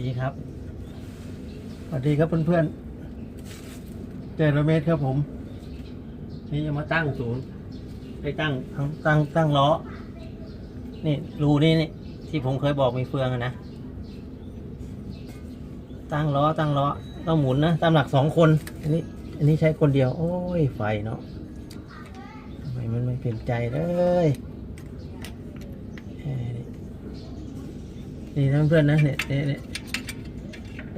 ดีครับ สวัสดีครับเพื่อนๆเจรเมตรครับผม นี่จะมาตั้งศูนย์ไปตั้งตั้งตั้งล้อ นี่รูนี่นี่ที่ผมเคยบอกมีเฟืองนะ ตั้งล้อตั้งล้อต้องหมุนนะตามหลักสองคน อันนี้ อันนี้ใช้คนเดียว โอ้ยไฟเนาะทำไมมันไม่เป็นใจเลยนี่นะเพื่อนๆนะเนี่ยเนี่ย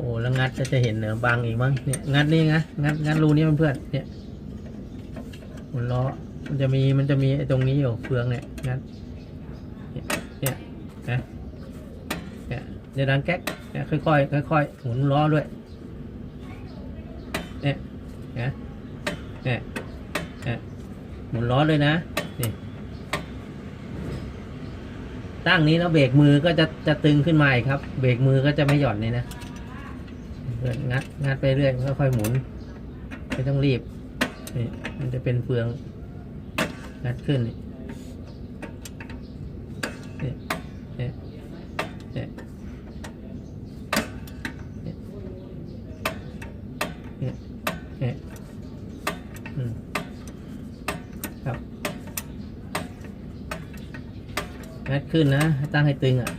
อ้แล้วงัดก็จะเห็นเหนือบางอีกมั้งเนี่ยงัดนี่นะงัดงัดรูนี้เพื่อนๆเนี่ยหมุนล้อมันจะมีมันจะมีไอ้ตรงนี้อยู่เฟืองเนี่ยงัดเนี่ยเนี่ยนะเนี่ยเดี๋ยวดังแก๊กเนี่ยค่อยๆค่อยๆหมุนล้อด้วยเนี่ยนะเนี่ยเนี่ยหมุนล้อเลยนะนี่ตั้งนี้แล้วเบรกมือก็จะจะตึงขึ้นมาอีกครับ เบรกมือก็จะไม่หย่อนนี่นะ เลื่อนงัดงัดไปเรื่อยค่อยๆหมุนไม่ต้องรีบนี่มันจะเป็นเฟืองงัดขึ้นนี่นี่นี่นี่นี่นี่ยอืมครับงัดขึ้นนะ ตั้งให้ตึงอะ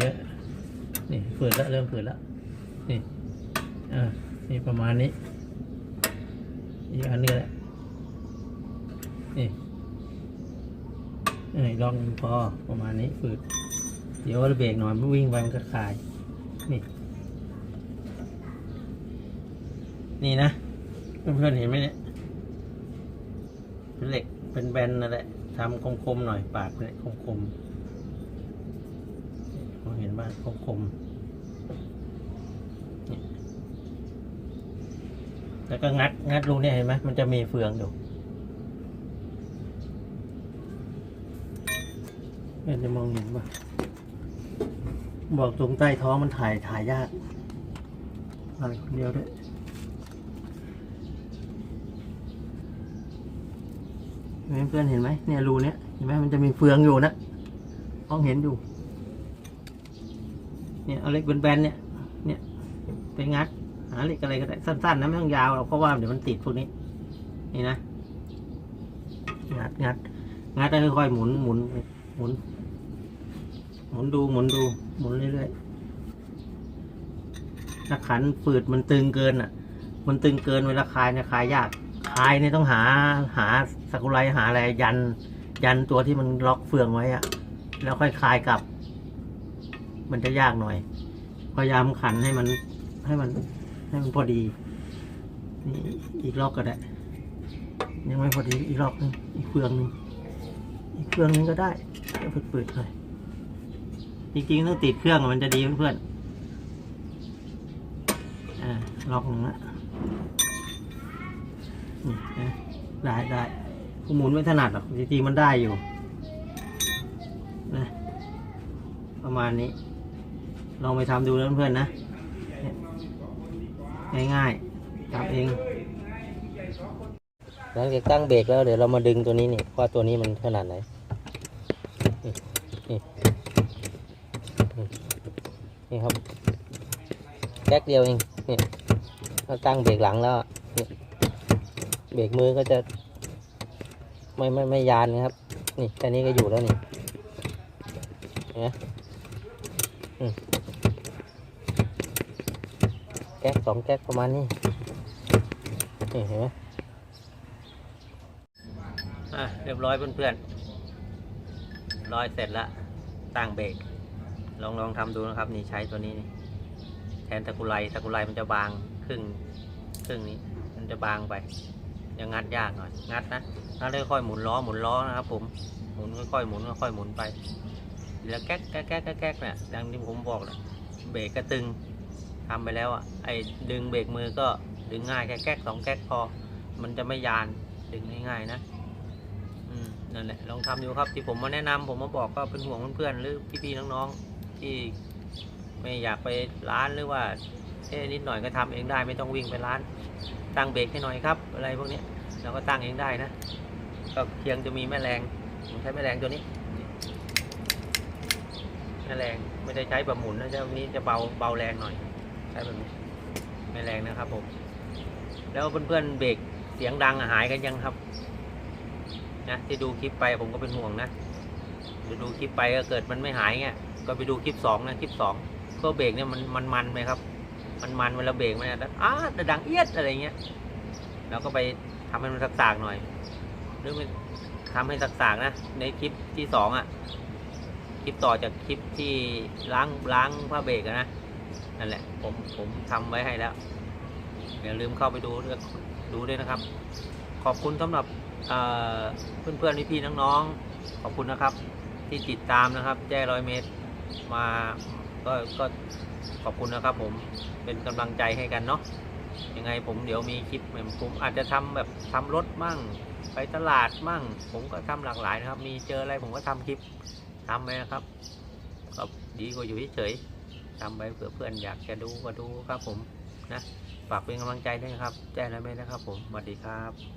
เยอะ ฝืดแล้วเริ่มฝืดแล้วนี่อ่านี่ประมาณนี้ อีกอันนี้แหละนี่เอ้ยลองหนึ่งพอประมาณนี้ฝืดเดี๋ยวเบรกหน่อยมันวิ่งไปมันก็คลายนี่นี่นะเพื่อนๆเห็นไหมเนี่ยเป็นเหล็กเป็นแบนนั่นแหละทำคมๆหน่อยปากเนี่ยคมๆมองเห็นบ้างคมๆ แล้วก็งัดงัดรูเนี่ยเห็นไหมมันจะมีเฟืองอยู่เพื่อนจะมองเห็นป่ะบอกตรงใต้ท้องมันถ่ายถ่ายยากอะไรคนเดียวด้วยเพื่อนเห็นไหมเนี่ยรูเนี้ยเห็นไหมมันจะมีเฟืองอยู่นะมองเห็นอยู่ เนี่ยเอาเล็กแบนๆเนี่ยเนี่ย ไปงัด หาเหล็กอะไรก็ได้สั้นๆนะไม่ต้องยาวหรอกเพราะว่าเดี๋ยวมันติดพวกนี้ นี่นะงัดงัดงัดแล้วค่อยๆหมุนหมุนหมุน หมุนดูหมุนดู หมุนเรื่อยๆถ้าขันฝืดมันตึงเกินอะ มันตึงเกินเวลาคลายเนี่ยคลายยากคลายเนี่ยต้องหาหาสกุไรหาอะไรยัน ยันตัวที่มันล็อกเฟืองไว้อะ แล้วค่อยคลายกลับ มันจะยากหน่อยพยายามขันให้มัน ให้มันให้มันพอดี นี่อีกรอบก็ได้ ยังไม่พอดีอีกรอบนึงอีกเฟืองนึงอีกเฟืองนึงก็ได้เดี๋ยวเปิดๆหน่อยจริงๆต้องติดเครื่องมันจะดีเพื่อนๆอ่าล็อกหนึ่งละนี่นะได้ได้กูหมุนไม่ถนัดหรอกจริงๆมันได้อยู่นะประมาณนี้ ลองไปทำดูนะเพื่อนๆนะ ง่ายๆทำเอง หลังจากตั้งเบรกแล้วเดี๋ยวเรามาดึงตัวนี้นี่ว่าตัวนี้มันขนาดไหนนี่นี่ครับแก๊กเดียวเองนี่ถ้าตั้งเบรกหลังแล้วเบรกมือก็จะ ไม่ไม่ไม่ยานนะครับ นี่แค่นี้ก็อยู่แล้วนี่เห็นไหมอืมแก๊กสองแก๊กประมาณนี้นี่เห็นไหมอะเรียบร้อยเพื่อนๆร้อยเสร็จแล้วตั้งเบรกลองลองทำดูนะครับ นี่ใช้ตัวนี้นี่แทนตะกุไลตะกุไลมันจะบางครึ่งครึ่งนี้มันจะบางไปยังงัดยากหน่อยงัดนะงัดค่อยๆหมุนล้อหมุนล้อนะครับผมหมุนค่อยๆหมุนค่อยๆหมุนไปแล้วแก๊กแก๊กแก๊กแก๊กแก๊กเนี่ยดังที่ผมบอกแหละเบรกก็ตึง ทำไปแล้วอะไอ้ดึงเบรกมือก็ดึงง่ายแค่แก๊กสองแก๊กพอ มันจะไม่ยานดึงง่ายๆนะอืมนั่นแหละลองทำดูครับที่ผมมาแนะนำผมมาบอกก็เป็นห่วงเพื่อนๆหรือพี่ๆน้องๆที่ไม่อยากไปร้านหรือว่าเอ๊นิดหน่อยก็ทำเองได้ไม่ต้องวิ่งไปร้าน ตั้งเบรกให้หน่อยครับ อะไรพวกนี้เราก็ตั้งเองได้นะก็เพียงจะมีแม่แรงผมใช้แม่แรงตัวนี้นะแรงไม่ได้ใช้แบบหมุนนะเจ้านี้จะเบาเบาแรงหน่อย ช้แบบนี้ไม่แรงนะครับผม แล้วเพื่อนๆเบรกเสียงดังหายกันยังครับ นะที่ดูคลิปไปผมก็เป็นห่วงนะดูดูคลิปไปก็เกิดมันไม่หายเงี้ยก็ไปดูคลิปสองนะคลิปสองก็เบรกเนี่ยมันมันมันไหมครับ มันมันเวลาเบรกมันจะอ้าแต่ดังเอียดอะไรเงี้ยเราก็ไปทำให้มันสักๆหน่อยหรือมันทำให้สักๆนะ ในคลิปที่สองอะคลิปต่อจากคลิปที่ล้างล้างผ้าเบรกนะ นั่นแหละ ผมผมทำไว้ให้แล้วอย่าลืมเข้าไปดูดูดูด้วยนะครับ ขอบคุณสำหรับเอ่อเพื่อนๆพี่น้องๆขอบคุณนะครับ ที่ติดตามนะครับ แจ้ร้อยเมตรมาก็ก็ขอบคุณนะครับ ผมเป็นกำลังใจให้กันเนาะยังไงผมเดี๋ยวมีคลิปใหม่ผมอาจจะทำแบบทำรถมั่ง ไปตลาดมั่ง ผมก็ทำหลากหลายนะครับ มีเจออะไรผมก็ทำคลิปทำไปนะครับก็ดีกว่าอยู่เฉยๆ ทำไปเผื่อเพื่อนอยากจะดูก็ดูครับผมนะฝากเป็นกำลังใจด้วยครับแจ้งแล้วไหมนะครับผมสวัสดีครับ